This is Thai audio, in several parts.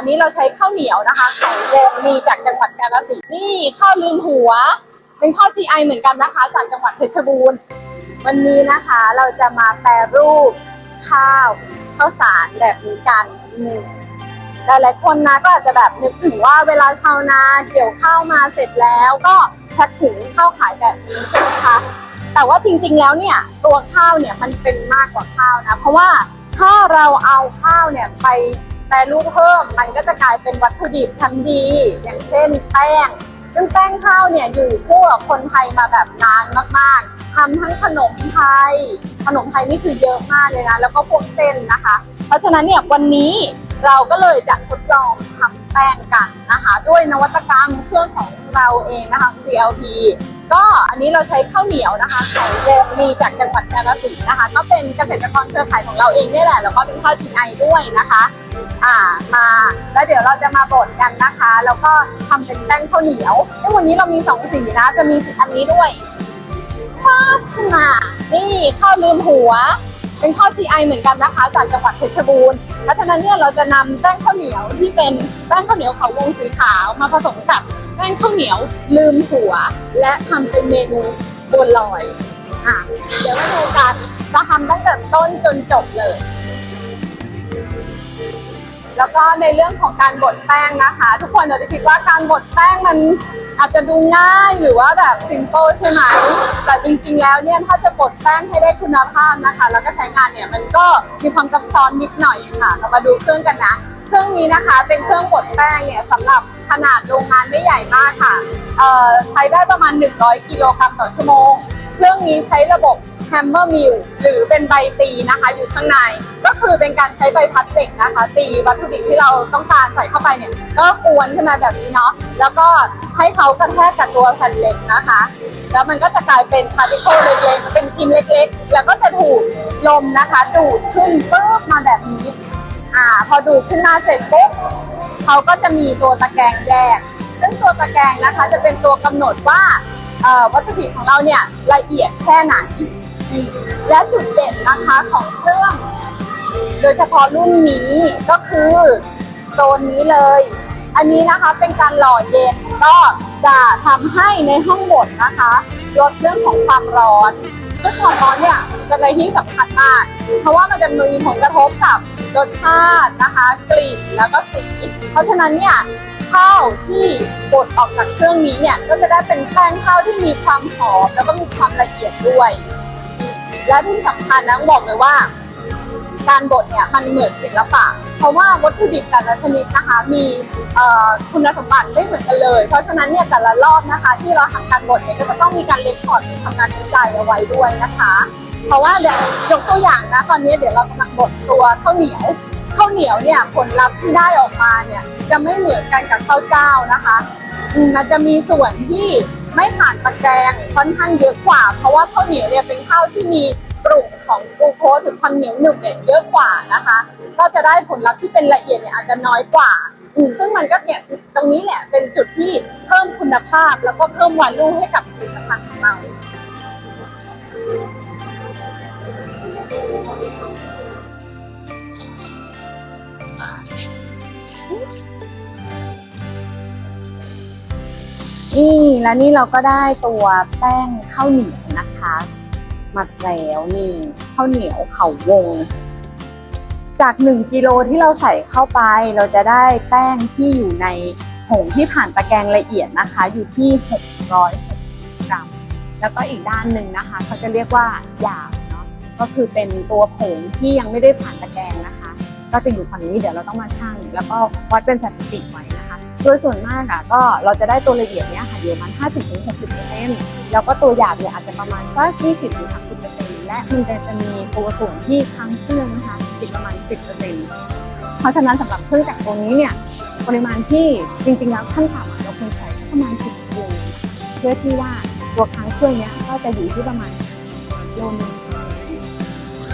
อันนี้เราใช้ข้าวเหนียวนะคะไข่วงมีจากจังหวัดกาฬสินธุ์นี่ข้าวลืมหัว เป็นข้าว GI เหมือนกันนะคะ จากจังหวัดเพชรบูรณ์ วันนี้นะคะเราจะมาแปรรูปข้าวข้าวสารแบบนี้กันหลายๆคนนะก็อาจจะแบบนึกถึงว่าเวลาชาวนาเกี่ยวข้าวมาเสร็จแล้วก็แพ็คถุงข้าวขายแบบนี้ใช่ไหมคะแต่ว่าจริงๆแล้วเนี่ยตัวข้าวเนี่ยมันเป็นมากกว่าข้าวนะ เพราะว่าถ้าเราเอาข้าวเนี่ยไป แปรรูปเพิ่ม มันก็จะกลายเป็นวัตถุดิบชั้นดี อย่างเช่น แป้ง ซึ่งแป้งข้าวเนี่ยอยู่คู่กับคนไทยมาแบบนานมากๆทำทั้งขนมไทย ขนมไทยนี่คือเยอะมากเลยนะ แล้วก็พวกเส้นนะคะ เพราะฉะนั้นเนี่ยวันนี้ เราก็เลยจะทดลองทำแป้งกันนะคะ ด้วยนวัตกรรมเครื่องของเราเองนะคะ CLP ก็อันนี้เราใช้ข้าวเหนียวนะคะไข่เวงมีจากจังหวัดกาฬสินธุ์นะคะ ก็เป็นเกษตรกรเครือข่ายของเราเองนี่แหละ แล้วก็เป็นข้าว GI ด้วยนะคะ อ่ามาแล้วเดี๋ยวเราจะมาบดกันนะคะ แล้วก็ทำเป็นแป้งข้าวเหนียวซึ่งวันนี้เรามีสองสีนะ จะมีสีอันนี้ด้วยฟ้าบขึ้นมานี่ข้าวลืมหัว เป็นข้าว GI เหมือนกันนะคะ จากจังหวัดเพชรบูรณ์เพราะฉะนั้นเนี่ยเราจะนำแป้งข้าวเหนียวที่เป็นแป้งข้าวเหนียวเขาวงสีขาวมาผสมกับแป้งข้าวเหนียวลืมหัว และทำเป็นเมนูบัวลอยอะเดี๋ยวมาดูกันจะทำตั้งแต่ต้นจนจบเลย แล้วก็ในเรื่องของการบดแป้งนะคะ ทุกคนอาจจะคิดว่าการบดแป้งมัน อาจจะดูง่ายหรือว่าแบบซิมเปิลใช่ไหม แต่จริงๆแล้วเนี่ยถ้าจะบดแป้งให้ได้คุณภาพนะคะ แล้วก็ใช้งานเนี่ยมันก็มีความซับซ้อนนิดหน่อยค่ะ เรามาดูเครื่องกันนะ เครื่องนี้นะคะเป็นเครื่องบดแป้งเนี่ยสำหรับขนาดโรงงานไม่ใหญ่มากค่ะเอ่อใช้ได้ประมาณ 100 กิโลกรัมต่อชั่วโมง เครื่องนี้ใช้ระบบ แฮมเมอร์มิลหรือเป็นใบตีนะคะ อยู่ข้างใน ก็คือเป็นการใช้ใบพัดเหล็กนะคะ ตีวัตถุดิบที่เราต้องการใส่เข้าไปเนี่ย ก็กวนขึ้นมาแบบนี้เนาะแล้วก็ให้เขากระแทกกับตัวแผ่นเหล็กนะคะ แล้วมันก็จะกลายเป็นพาร์ติเคิลเล็กๆเป็นพิมพ์เล็กๆ แล้วก็จะถูกลมนะคะ ดูดขึ้นปุ๊บมาแบบนี้อ่าพอดูดขึ้นมาเสร็จปุ๊บเขาก็จะมีตัวตะแกรงแยก ซึ่งตัวตะแกรงนะคะจะเป็นตัวกำหนดว่าวัตถุดิบของเราเนี่ยละเอียดแค่ไหน และจุดเด่นนะคะของเครื่อง โดยเฉพาะรุ่นนี้ก็คือโซนนี้เลย อันนี้นะคะเป็นการหล่อเย็นก็จะทำให้ในห้องบดนะคะลดเรื่องของความร้อนซึ่งความร้อนเนี่ยเป็นอะไรที่สำคัญมาก เพราะว่ามันจะมีผลกระทบกับรสชาตินะคะ กลิ่นแล้วก็สี เพราะฉะนั้นเนี่ยข้าวที่บดออกจากเครื่องนี้เนี่ยก็จะได้เป็นแป้งข้าวที่มีความหอมแล้วก็มีความละเอียดด้วย และที่สำคัญนะต้องบอกเลยว่า การบดเนี่ยมันเหมือนศิลปะ เพราะว่าวัตถุดิบแต่ละชนิดนะคะมีเอ่อคุณสมบัติไม่เหมือนกันเลย เพราะฉะนั้นเนี่ยแต่ละรอบนะคะ ที่เราทำการบดเนี่ยก็จะต้องมีการเลคคอร์ดทำงานวิจัยเอาไว้ด้วยนะคะ เพราะว่าเดี๋ยวยกตัวอย่างนะตอนนี้เดี๋ยวเรากำลังบดตัวข้าวเหนียวข้าวเหนียวเนี่ยผลลัพธ์ที่ได้ออกมาเนี่ยจะไม่เหมือนกันกับข้าวเจ้านะคะอืมมันจะมีส่วนที่ ไม่ผ่านตะแกรงค่อนข้างเยอะกว่า เพราะว่าข้าวเหนียวเนี่ยเป็นข้าวที่มีกลุ่มของกลูโคสถึงความเหนียวหนึบเนี่ยเยอะกว่านะคะ ก็จะได้ผลลัพธ์ที่เป็นละเอียดเนี่ยอาจจะน้อยกว่าอืมซึ่งมันก็เนี่ยตรงนี้แหละเป็นจุดที่เพิ่มคุณภาพแล้วก็เพิ่มวันรุ่ให้กับผลิตภัณฑ์ของเรา นี่แล้วนี่เราก็ได้ตัวแป้งข้าวเหนียวนะคะ มาแล้วนี่ข้าวเหนียวเข่าวง จากหนึ่งกิโลที่เราใส่เข้าไปเราจะได้แป้งที่อยู่ในผงที่ผ่านตะแกรงละเอียดนะคะ อยู่ที่ 660 กรัม แล้วก็อีกด้านหนึ่งนะคะ เขาจะเรียกว่าหยาบเนาะก็คือเป็นตัวผงที่ยังไม่ได้ผ่านตะแกรงนะคะ ก็จะอยู่ฝั่งนี้เดี๋ยวเราต้องมาชั่งแล้วก็วัดเป็นสถิติไว้นะ โดยส่วนมากอะก็เราจะได้ตัวละเอียดเนี้ยค่ะอยู่ประมาณ 50-60%แล้วก็ตัวหยาบเนี่ยอาจจะประมาณสัก 20-30%และมันจะจะมีตัวส่วนที่ค้างเครื่องนะคะอีกประมาณ 10%เพราะฉะนั้นสำหรับเครื่องจักรตัวนี้เนี่ยปริมาณที่จริงๆแล้วขั้นต่ำเราควรใส่แค่ประมาณ 10กิโลเพื่อที่ว่าตัวค้างเครื่องเนี้ยก็จะอยู่ที่ประมาณโลนึง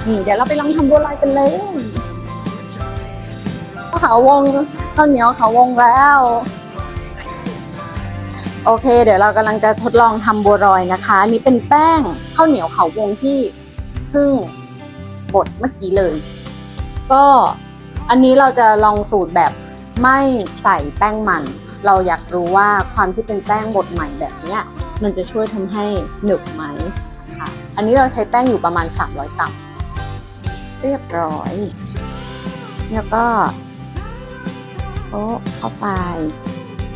นี่เดี๋ยวเราไปลองทำบัวลอยกันเลย เขาวงข้าวเหนียวเขาวงแล้ว โอเค เดี๋ยวเรากำลังจะทดลองทำบัวรอยนะคะนนี่เป็นแป้งข้าวเหนียวเขาวงที่เพิ่งบดเมื่อกี้เลย ก็อันนี้เราจะลองสูตรแบบไม่ใส่แป้งมัน เราอยากรู้ว่าความที่เป็นแป้งบดใหม่แบบเนี้ยมันจะช่วยทำให้หนึบไหมค่ะ อันนี้เราใช้แป้งอยู่ประมาณ 300กรัมเรียบร้อย แล้วก็ โอ้เข้าไป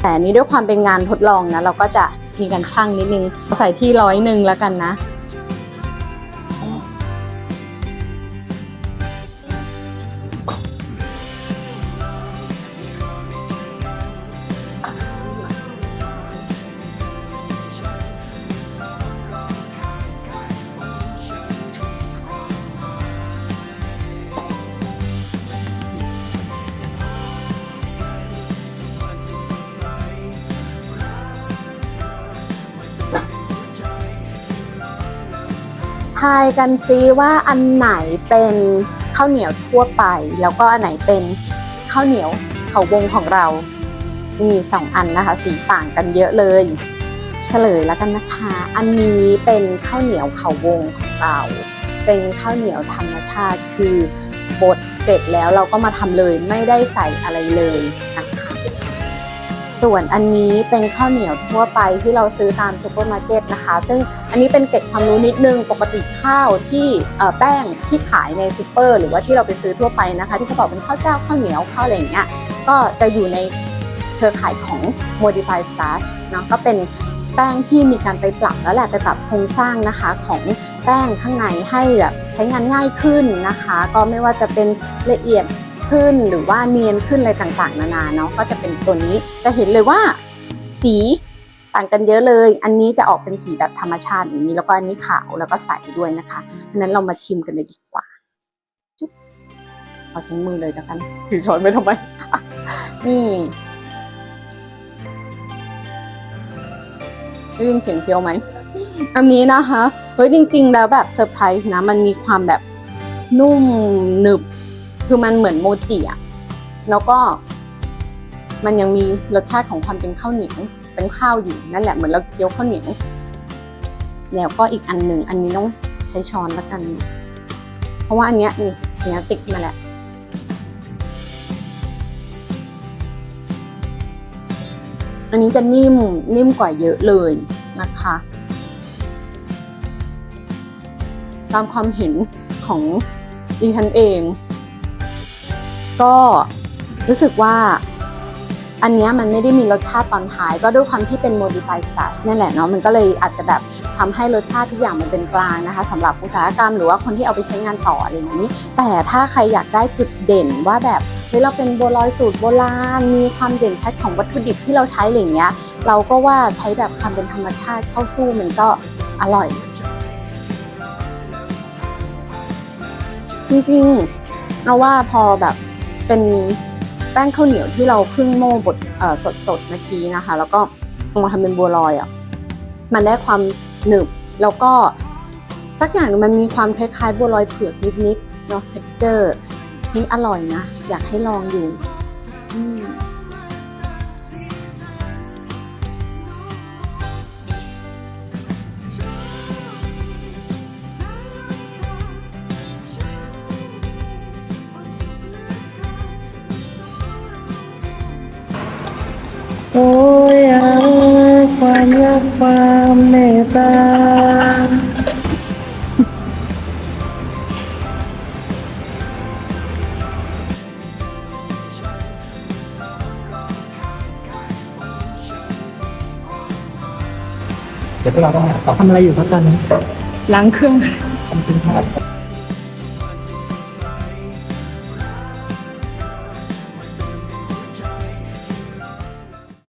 แต่นี้ด้วยความเป็นงานทดลองนะ เราก็จะมีการชั่งนิดนึงใส่ที่ร้อยหนึ่งแล้วกันนะ ทายกันซิว่าอันไหนเป็นข้าวเหนียวทั่วไป แล้วก็อันไหนเป็นข้าวเหนียวเขาวงของเรา นี่สองอันนะคะ สีต่างกันเยอะเลย เฉลยแล้วกันนะคะ อันนี้เป็นข้าวเหนียวเขาวงของเรา เป็นข้าวเหนียวธรรมชาติคือบดเสร็จแล้วเราก็มาทำเลยไม่ได้ใส่อะไรเลยนะคะ ส่วนอันนี้เป็นข้าวเหนียวทั่วไปที่เราซื้อตามซูเปอร์มาร์เก็ตนะคะ ซึ่งอันนี้เป็นเกร็ดความรู้นิดนึง ปกติข้าวที่แป้งที่ขายในซูเปอร์หรือว่าที่เราไปซื้อทั่วไปนะคะ ที่เขาบอกเป็นข้าวเจ้าข้าวเหนียวข้าวอะไรอย่างเงี้ย ก็จะอยู่ในเครือข่ายของ modified starch เนาะก็เป็นแป้งที่มีการไปปรับแล้วแหละไปปรับโครงสร้างนะคะของแป้งข้างในให้แบบใช้งานง่ายขึ้นนะคะ ก็ไม่ว่าจะเป็นละเอียด ขึ้นหรือว่าเนียนขึ้นอะไรต่างๆ นานาเนาะก็จะเป็นตัวนี้จะเห็นเลยว่า สีต่างกันเยอะเลย อันนี้จะออกเป็นสีแบบธรรมชาติอย่างนี้ แล้วก็อันนี้ขาวแล้วก็ใสด้วยนะคะดังนั้นเรามาชิมกันเลยดีกว่าจุ๊บเอาใช้มือเลยแล้วกันถือช้อนไปทำไม นี่ได้ยินเสียงเคี้ยวไหม อันนี้นะคะ เฮ้ยจริง ๆ แล้วแบบเซอร์ไพรส์นะ มันมีความแบบนุ่มหนึบ คือมันเหมือนโมจิอะแล้วก็ มันยังมีรสชาติของความเป็นข้าวเหนียวเป็นข้าวอยู่นั่นแหละเหมือนเราเคี้ยวข้าวเหนียวแล้วก็อีกอันหนึ่งอันนี้ต้องใช้ช้อนแล้วกัน เพราะว่าอันเนี้ยนี่เนี้ยติดมาแล้วอันนี้จะนิ่มนิ่มกว่าเยอะเลยนะคะ ตามความเห็นของดิฉันเอง ก็รู้สึกว่าอันนี้มันไม่ได้มีรสชาติตอนท้ายก็ด้วยความที่เป็น modified starch นั่นแหละเนาะมันก็เลยอาจจะแบบทำให้รสชาติทุกอย่างมันเป็นกลางนะคะสำหรับอุตสาหกรรมหรือว่าคนที่เอาไปใช้งานต่ออะไรอย่างนี้ แต่ถ้าใครอยากได้จุดเด่นว่าแบบเฮ้ยเราเป็นโบัวลอยสูตรโบราณมีความเด่นชัดของวัตถุดิบที่เราใช้อะไรอย่างเงี้ย เราก็ว่าใช้แบบความเป็นธรรมชาติเข้าสู้มันก็อร่อย จริงๆเอาว่าพอแบบ เป็นแป้งข้าวเหนียวที่เราเพิ่งโม่บดสดๆเมื่อกี้นะคะ แล้วก็มาทำเป็นบัวลอยอะมันได้ความหนึบแล้วก็สักอย่างมันมีความคล้ายๆบัวลอยเผือกนิดๆเนาะ texture นี่อร่อยนะ อยากให้ลองอยู่ โอ้ยอาความรักความเมตตาเดี๋ยวพวกเราต้องหาต่อทำอะไรอยู่ครับตอนนี้ล้างเครื่องทำเป็นครับ